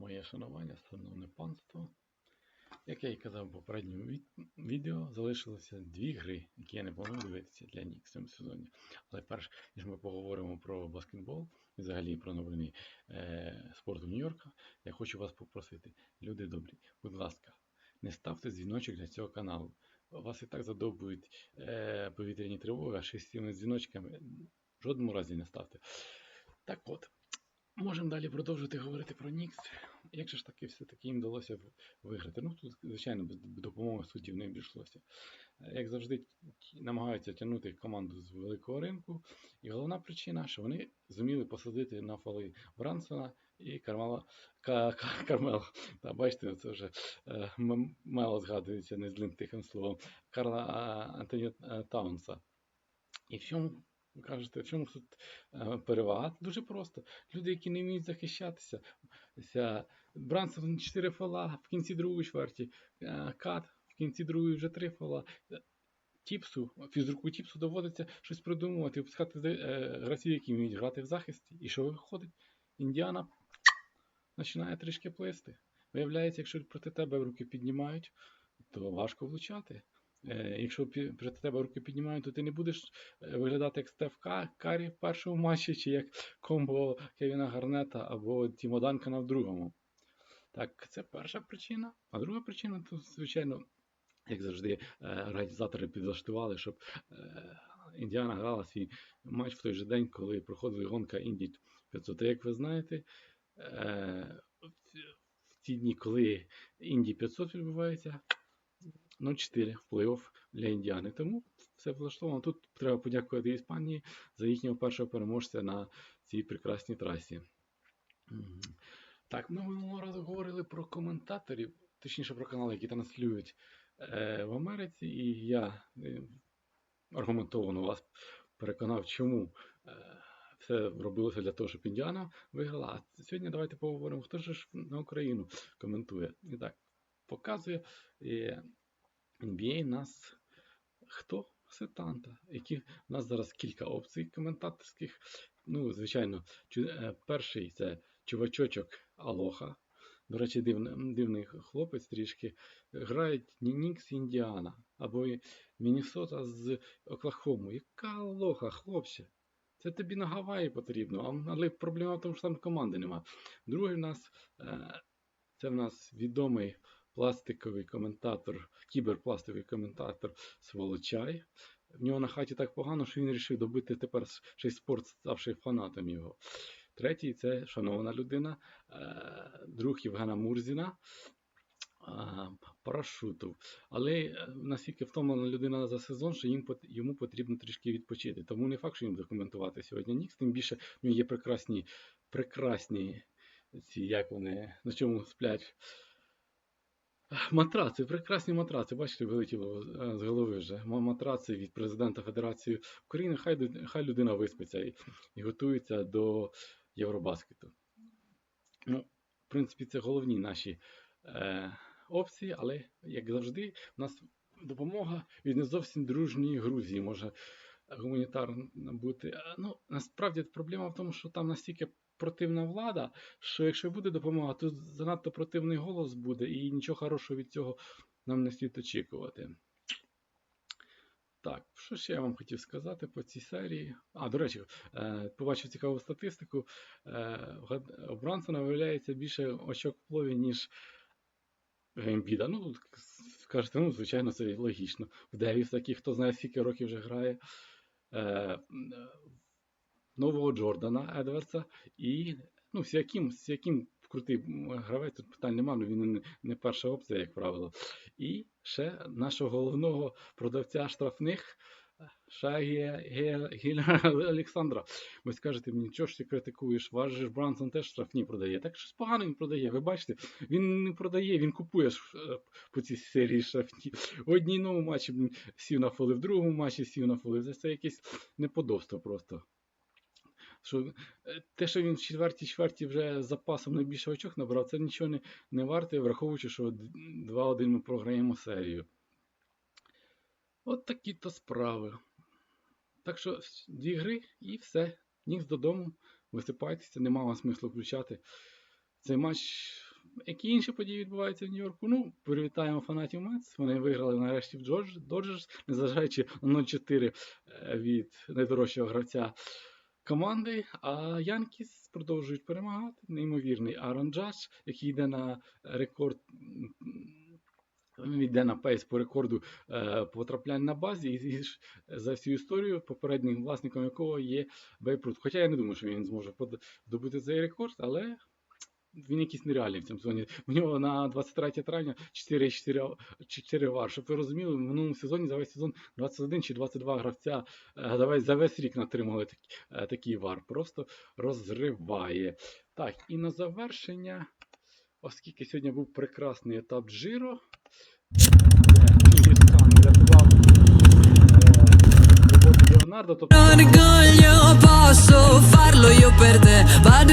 Моє шанування, шановне панство. Як я і казав в попередньому від- відео, залишилося дві гри, які я не планую дивитися для Нік в цьому сезоні. Але перш ніж ми поговоримо про баскетбол і взагалі про новини е, спорту Нью-Йорка, я хочу вас попросити, люди добрі, будь ласка, не ставте дзвіночок для цього каналу. Вас і так задовбують е, повітряні тривоги, а ще з дзвіночками в жодному разі не ставте. Так от, можемо далі продовжити говорити про Нікс. Як же ж таки все-таки їм вдалося виграти? Ну, тут, звичайно, без допомоги суддів не обійшлося. Як завжди, намагаються тягнути команду з великого ринку. І головна причина, що вони зуміли посадити на фоли Брансона і Кармела, Ка, Ка- Кармела. Та, бачите, це вже е, мало згадується незлим тихим словом. Карла Антоні е, Таунса. І в чому, кажете, в чому тут е, перевага? Дуже просто. Люди, які не вміють захищатися. Брансон 4 фола в кінці другої чверті, е, Кат в кінці другої вже 3 фола. Е, Тіпсу, фізруку Тіпсу доводиться щось придумувати, випускати гравців, які вміють грати в захисті. І що виходить? Індіана починає трішки плисти. Виявляється, якщо проти тебе руки піднімають, то важко влучати. Е, якщо проти тебе руки піднімають, то ти не будеш е, виглядати як Стеф Карі в першому матчі, чи як комбо Кевіна Гарнета або Тімо Данкана в другому. Так, це перша причина. А друга причина, то, звичайно, як завжди, е, організатори підлаштували, щоб Індіана грала свій матч в той же день, коли проходила гонка Інді 500. Як ви знаєте, в ті дні, коли Інді 500 відбувається, 0-4 вплив для Індіани. Тому все влаштовано. Тут треба подякувати Іспанії за їхнього першого переможця на цій прекрасній трасі. Так, ми минулого разу говорили про коментаторів, точніше про канали, які транслюють е, в Америці, і я е, аргументовано вас переконав, чому е, все робилося для того, щоб Індіана виграла. А сьогодні давайте поговоримо, хто ж на Україну коментує. І так, показує е, NBA нас хто? Сетанта, які в нас зараз кілька опцій коментаторських. Ну, звичайно, е, перший це чувачочок Алоха. До речі, дивний, дивний хлопець трішки. Грають Нінікс Індіана або і Міннесота з Оклахому. Яка Алоха, хлопче? Це тобі на Гаваї потрібно, але проблема в тому, що там команди нема. Другий в нас е, це в нас відомий пластиковий коментатор, кіберпластиковий коментатор Сволочай. В нього на хаті так погано, що він вирішив добити тепер ще й спорт, ставши фанатом його. Третій це шанована людина, е, друг Євгена Мурзіна. а, Парашутов. Але е, настільки втомлена людина за сезон, що їм, йому потрібно трішки відпочити. Тому не факт, що він буде коментувати сьогодні Нікс. Тим більше в нього є прекрасні, прекрасні ці, як вони, на чому сплять. Матраци, прекрасні матраци, бачите, вилетіло з голови вже. Матраци від президента Федерації України. Хай, хай людина виспиться і, і готується до Євробаскету. Ну, в принципі, це головні наші е, опції, але, як завжди, у нас допомога від не зовсім дружньої Грузії може гуманітарна бути. Е, Ну, насправді проблема в тому, що там настільки противна влада, що якщо буде допомога, то занадто противний голос буде, і нічого хорошого від цього нам не слід очікувати. Так, що ще я вам хотів сказати по цій серії? А, до речі, е, побачив цікаву статистику. Е, у Брансона виявляється більше очок в плові, ніж Ембіда. Ну, скажете, ну, звичайно, це логічно. В Девіс, такий, хто знає, скільки років вже грає. Нового Джордана Едвардса і ну, Сіакім, Сіакім крутий гравець, тут питань немає, але він не, перша опція, як правило. І ще нашого головного продавця штрафних Шагія Гіля Олександра. Ви скажете мені, чого ж ти критикуєш? Ваш же Брансон теж штрафні продає. Так щось погано він продає. Ви бачите, він не продає, він купує е, по цій серії штрафні. В одному матчі м, сів на фоли, в другому матчі сів на фоли. Це якесь неподобство просто. Що е, те, що він в четвертій чверті вже з запасом найбільше очок набрав, це нічого не, не варте, враховуючи, що 2-1 ми програємо серію. От такі то справи. Так що дві гри і все. Нікс додому. Висипайтеся, нема вам смислу включати. Цей матч Які інші події відбуваються в Нью-Йорку? Ну, привітаємо фанатів Мец. Вони виграли нарешті в Доджерс, незважаючи на 0-4 е, від найдорожчого гравця команди. А Янкіс продовжують перемагати. Неймовірний Арон Джадж, який йде на рекорд. Він Йде на пейс по рекорду е, потраплянь на базі, і за всю історію, попереднім власником якого є Бейпрут. Хоча я не думаю, що він зможе под- цей рекорд, але він якийсь нереальний в цьому сезоні. У нього на 23 травня 4-4 4 вар. Щоб ви розуміли, в минулому сезоні за весь сезон 21 чи 22 гравця е, за весь, рік натримали такі, е, такий вар. Просто розриває. Так, і на завершення, оскільки сьогодні був прекрасний етап Джиро, Чингісхан врятував е, роботу Леонардо, тобто Orgoglio posso farlo io per te Vado